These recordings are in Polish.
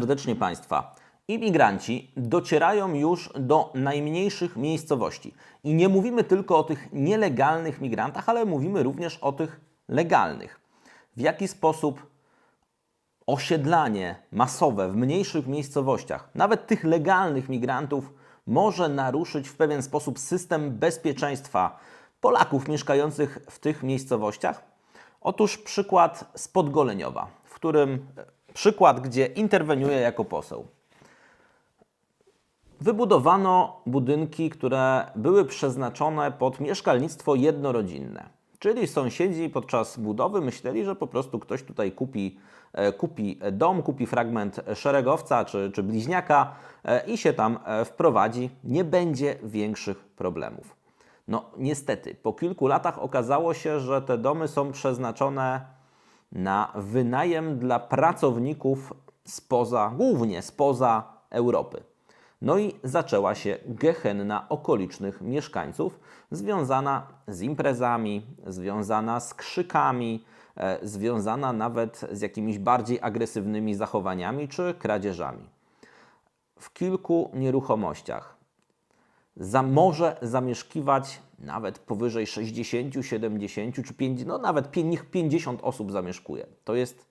serdecznie Państwa. Imigranci docierają już do najmniejszych miejscowości. I nie mówimy tylko o tych nielegalnych migrantach, ale mówimy również o tych legalnych. W jaki sposób osiedlanie masowe w mniejszych miejscowościach, nawet tych legalnych migrantów, może naruszyć w pewien sposób system bezpieczeństwa Polaków mieszkających w tych miejscowościach? Otóż przykład z Podgoleniowa, w którym przykład, gdzie interweniuję jako poseł. Wybudowano budynki, które były przeznaczone pod mieszkalnictwo jednorodzinne. Czyli sąsiedzi podczas budowy myśleli, że po prostu ktoś tutaj kupi, e, kupi dom, kupi fragment szeregowca czy, czy bliźniaka e, i się tam e, wprowadzi. Nie będzie większych problemów. No niestety, po kilku latach okazało się, że te domy są przeznaczone na wynajem dla pracowników spoza, głównie spoza Europy. No i zaczęła się gehenna okolicznych mieszkańców, związana z imprezami, związana z krzykami, e, związana nawet z jakimiś bardziej agresywnymi zachowaniami czy kradzieżami. W kilku nieruchomościach za, może zamieszkiwać nawet powyżej 60, 70 czy 50, no nawet niech 50 osób zamieszkuje. To jest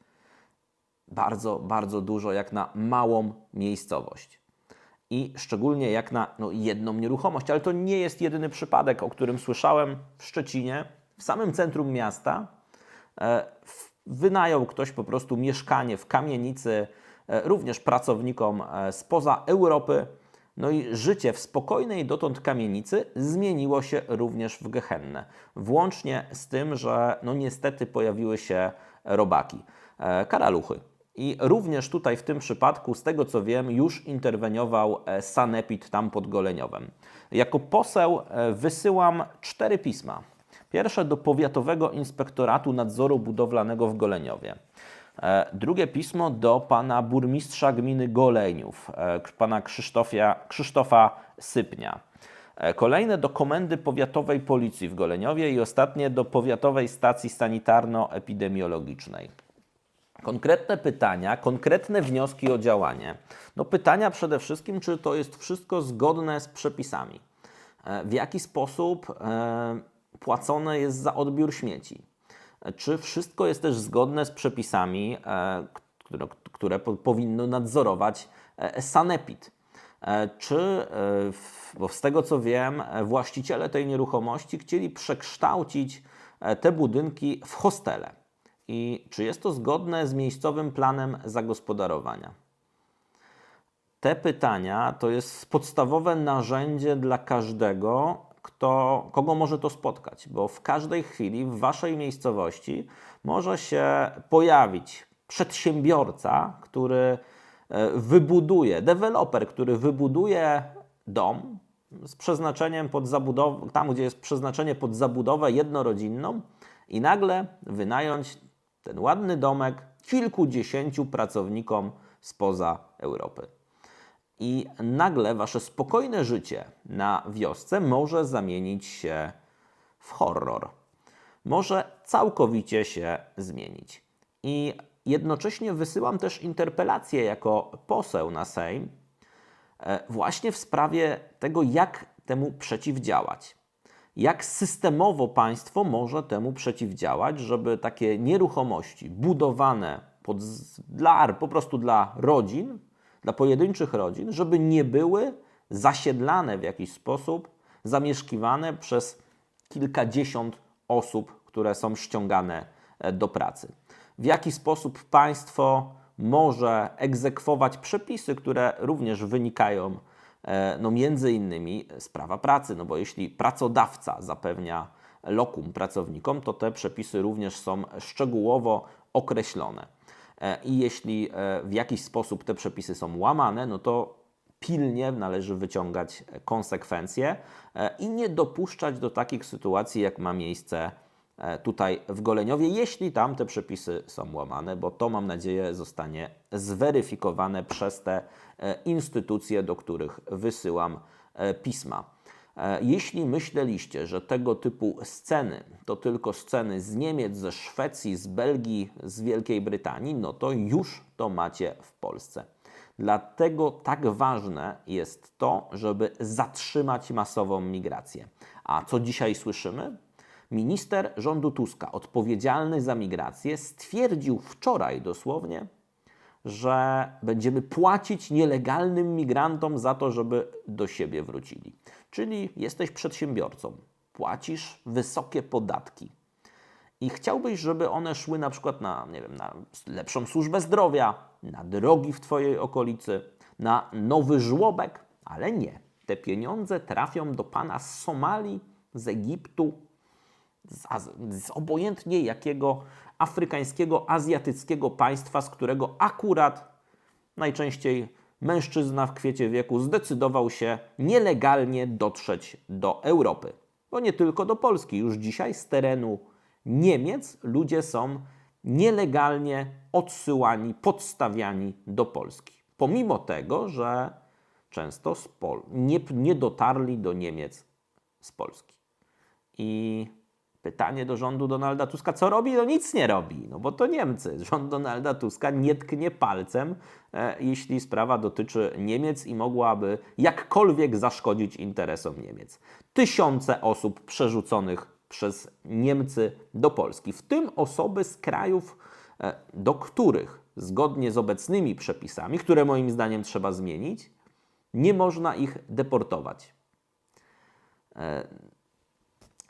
bardzo, bardzo dużo jak na małą miejscowość. I szczególnie jak na no, jedną nieruchomość. Ale to nie jest jedyny przypadek, o którym słyszałem w Szczecinie, w samym centrum miasta. E, wynajął ktoś po prostu mieszkanie w kamienicy, e, również pracownikom e, spoza Europy. No i życie w spokojnej dotąd kamienicy zmieniło się również w gehennę. Włącznie z tym, że no niestety pojawiły się robaki, e, karaluchy. I również tutaj w tym przypadku, z tego co wiem, już interweniował e, Sanepid tam pod Goleniowem. Jako poseł e, wysyłam cztery pisma. Pierwsze do Powiatowego Inspektoratu Nadzoru Budowlanego w Goleniowie. E, Drugie pismo do pana burmistrza gminy Goleniów, e, pana Krzysztofia, Krzysztofa Sypnia. E, Kolejne do Komendy Powiatowej Policji w Goleniowie i ostatnie do Powiatowej Stacji Sanitarno-Epidemiologicznej. Konkretne pytania, konkretne wnioski o działanie. No pytania przede wszystkim, czy to jest wszystko zgodne z przepisami. W jaki sposób płacone jest za odbiór śmieci? Czy wszystko jest też zgodne z przepisami, e, które, które po, powinno nadzorować e, Sanepid? E, Czy, bo z tego co wiem, właściciele tej nieruchomości chcieli przekształcić te budynki w hostele? I czy jest to zgodne z miejscowym planem zagospodarowania? Te pytania to jest podstawowe narzędzie dla każdego, kto, kogo może to spotkać, bo w każdej chwili w waszej miejscowości może się pojawić przedsiębiorca, który e, wybuduje, deweloper, który wybuduje dom z przeznaczeniem pod zabudowę, tam gdzie jest przeznaczenie pod zabudowę jednorodzinną i nagle wynająć ten ładny domek kilkudziesięciu pracownikom spoza Europy. I nagle wasze spokojne życie na wiosce może zamienić się w horror. Może całkowicie się zmienić. I jednocześnie wysyłam też interpelację jako poseł na Sejm e, właśnie w sprawie tego, jak temu przeciwdziałać. Jak systemowo państwo może temu przeciwdziałać, żeby takie nieruchomości budowane pod, dla, po prostu dla rodzin, dla pojedynczych rodzin, żeby nie były zasiedlane w jakiś sposób, zamieszkiwane przez kilkadziesiąt osób, które są ściągane e, do pracy. W jaki sposób państwo może egzekwować przepisy, które również wynikają e, no między innymi z prawa pracy, no bo jeśli pracodawca zapewnia lokum pracownikom, to te przepisy również są szczegółowo określone. E, I jeśli e, w jakiś sposób te przepisy są łamane, no to pilnie należy wyciągać konsekwencje e, i nie dopuszczać do takich sytuacji, jak ma miejsce tutaj w Goleniowie, jeśli tam te przepisy są łamane, bo to mam nadzieję zostanie zweryfikowane przez te instytucje, do których wysyłam pisma. E, Jeśli myśleliście, że tego typu sceny to tylko sceny z Niemiec, ze Szwecji, z Belgii, z Wielkiej Brytanii, no to już to macie w Polsce. Dlatego tak ważne jest to, żeby zatrzymać masową migrację. A co dzisiaj słyszymy? Minister rządu Tuska, odpowiedzialny za migrację, stwierdził wczoraj dosłownie, że będziemy płacić nielegalnym migrantom za to, żeby do siebie wrócili. Czyli jesteś przedsiębiorcą, płacisz wysokie podatki. I chciałbyś, żeby one szły na przykład na, nie wiem, na lepszą służbę zdrowia, na drogi w Twojej okolicy, na nowy żłobek, ale nie. Te pieniądze trafią do pana z Somalii, z Egiptu, z, z obojętnie jakiego afrykańskiego, azjatyckiego państwa, z którego akurat najczęściej mężczyzna w kwiecie wieku zdecydował się nielegalnie dotrzeć do Europy. Bo nie tylko do Polski. Już dzisiaj z terenu Niemiec ludzie są nielegalnie odsyłani, podstawiani do Polski. Pomimo tego, że często nie, nie dotarli do Niemiec z Polski. I pytanie do rządu Donalda Tuska, co robi? No nic nie robi, no bo to Niemcy. Rząd Donalda Tuska nie tknie palcem, e, jeśli sprawa dotyczy Niemiec i mogłaby jakkolwiek zaszkodzić interesom Niemiec. Tysiące osób przerzuconych przez Niemcy do Polski, w tym osoby z krajów, e, do których zgodnie z obecnymi przepisami, które moim zdaniem trzeba zmienić, nie można ich deportować.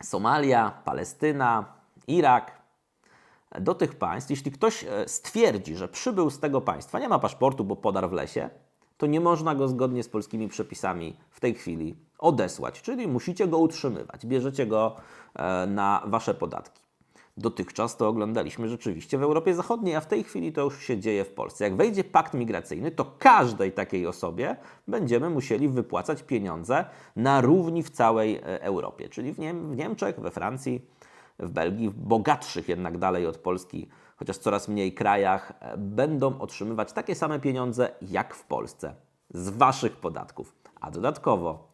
Somalia, Palestyna, Irak. Do tych państw, jeśli ktoś e, stwierdzi, że przybył z tego państwa, nie ma paszportu, bo podarł w lesie, to nie można go zgodnie z polskimi przepisami w tej chwili odesłać, czyli musicie go utrzymywać, bierzecie go e, na wasze podatki. Dotychczas to oglądaliśmy rzeczywiście w Europie Zachodniej, a w tej chwili to już się dzieje w Polsce. Jak wejdzie pakt migracyjny, to każdej takiej osobie będziemy musieli wypłacać pieniądze na równi w całej e, Europie, czyli w, Niem w Niemczech, we Francji, w Belgii, w bogatszych jednak dalej od Polski, chociaż coraz mniej krajach, e, będą otrzymywać takie same pieniądze jak w Polsce z waszych podatków. A dodatkowo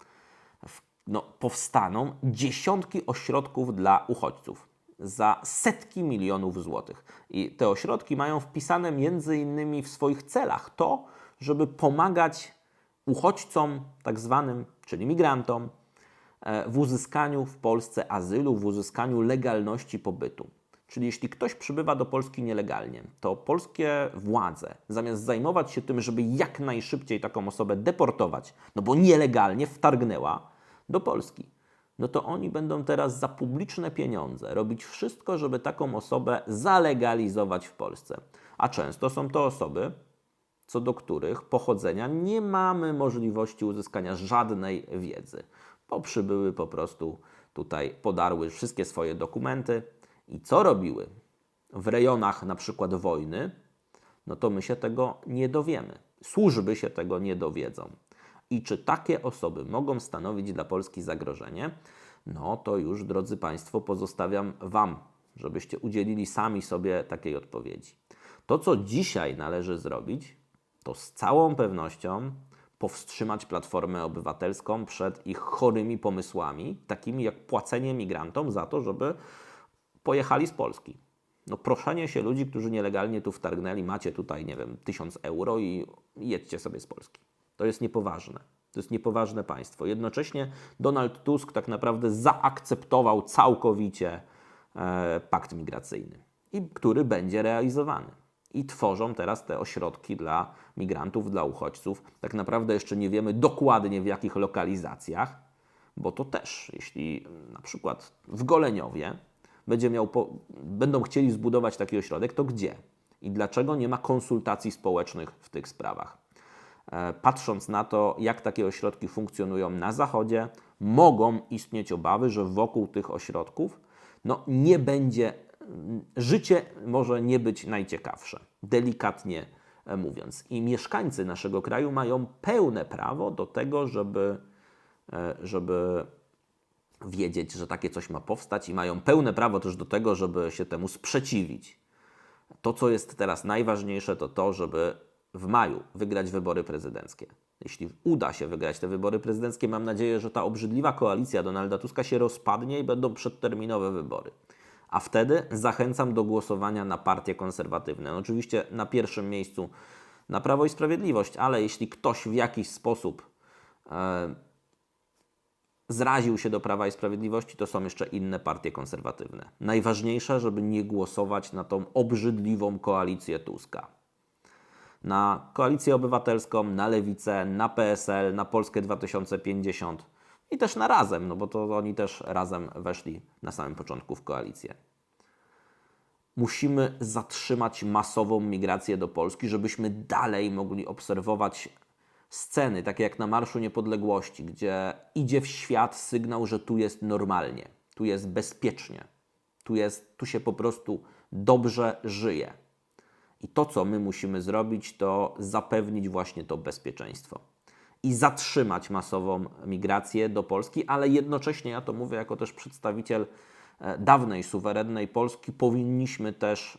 no, powstaną dziesiątki ośrodków dla uchodźców za setki milionów złotych. I te ośrodki mają wpisane między innymi w swoich celach to, żeby pomagać uchodźcom, tak zwanym, czyli migrantom, e, w uzyskaniu w Polsce azylu, w uzyskaniu legalności pobytu. Czyli jeśli ktoś przybywa do Polski nielegalnie, to polskie władze, zamiast zajmować się tym, żeby jak najszybciej taką osobę deportować, no bo nielegalnie wtargnęła do Polski, no to oni będą teraz za publiczne pieniądze robić wszystko, żeby taką osobę zalegalizować w Polsce. A często są to osoby, co do których pochodzenia nie mamy możliwości uzyskania żadnej wiedzy, bo przybyły po prostu tutaj, podarły wszystkie swoje dokumenty i co robiły w rejonach na przykład wojny, no to my się tego nie dowiemy. Służby się tego nie dowiedzą. I czy takie osoby mogą stanowić dla Polski zagrożenie? No to już, drodzy Państwo, pozostawiam Wam, żebyście udzielili sami sobie takiej odpowiedzi. To, co dzisiaj należy zrobić, to z całą pewnością powstrzymać Platformę Obywatelską przed ich chorymi pomysłami, takimi jak płacenie migrantom za to, żeby pojechali z Polski. No proszenie się ludzi, którzy nielegalnie tu wtargnęli, macie tutaj, nie wiem, tysiąc euro i jedźcie sobie z Polski. To jest niepoważne. To jest niepoważne państwo. Jednocześnie Donald Tusk tak naprawdę zaakceptował całkowicie e, pakt migracyjny, i który będzie realizowany. I tworzą teraz te ośrodki dla migrantów, dla uchodźców. Tak naprawdę jeszcze nie wiemy dokładnie w jakich lokalizacjach, bo to też, jeśli na przykład w Goleniowie będzie miał po, będą chcieli zbudować taki ośrodek, to gdzie? I dlaczego nie ma konsultacji społecznych w tych sprawach? E, Patrząc na to, jak takie ośrodki funkcjonują na Zachodzie, mogą istnieć obawy, że wokół tych ośrodków no, nie będzie, mm, życie może nie być najciekawsze, delikatnie e, mówiąc. I mieszkańcy naszego kraju mają pełne prawo do tego, żeby, e, żeby wiedzieć, że takie coś ma powstać i mają pełne prawo też do tego, żeby się temu sprzeciwić. To, co jest teraz najważniejsze, to to, żeby w maju wygrać wybory prezydenckie. Jeśli uda się wygrać te wybory prezydenckie, mam nadzieję, że ta obrzydliwa koalicja Donalda Tuska się rozpadnie i będą przedterminowe wybory. A wtedy zachęcam do głosowania na partie konserwatywne. No oczywiście na pierwszym miejscu na Prawo i Sprawiedliwość, ale jeśli ktoś w jakiś sposób e, zraził się do Prawa i Sprawiedliwości, to są jeszcze inne partie konserwatywne. Najważniejsze, żeby nie głosować na tą obrzydliwą koalicję Tuska. Na koalicję obywatelską, na lewicę, na PSL, na Polskę 2050 i też na razem, no bo to oni też razem weszli na samym początku w koalicję. Musimy zatrzymać masową migrację do Polski, żebyśmy dalej mogli obserwować sceny, takie jak na Marszu Niepodległości, gdzie idzie w świat sygnał, że tu jest normalnie, tu jest bezpiecznie, tu, jest, tu się po prostu dobrze żyje. I to, co my musimy zrobić, to zapewnić właśnie to bezpieczeństwo. I zatrzymać masową migrację do Polski, ale jednocześnie, ja to mówię jako też przedstawiciel e, dawnej, suwerennej Polski, powinniśmy też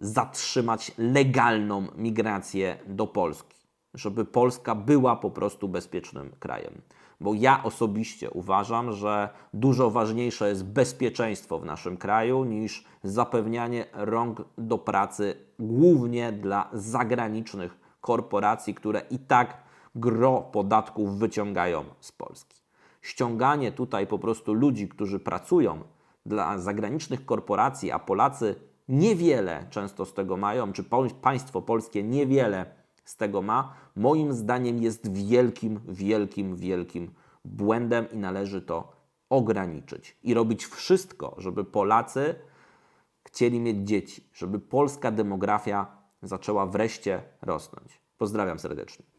zatrzymać legalną migrację do Polski, żeby Polska była po prostu bezpiecznym krajem. Bo ja osobiście uważam, że dużo ważniejsze jest bezpieczeństwo w naszym kraju niż zapewnianie rąk do pracy głównie dla zagranicznych korporacji, które i tak gro podatków wyciągają z Polski. Ściąganie tutaj po prostu ludzi, którzy pracują dla zagranicznych korporacji, a Polacy niewiele często z tego mają, czy państwo polskie niewiele z tego ma, moim zdaniem jest wielkim, wielkim, wielkim błędem i należy to ograniczyć i robić wszystko, żeby Polacy chcieli mieć dzieci, żeby polska demografia zaczęła wreszcie rosnąć. Pozdrawiam serdecznie.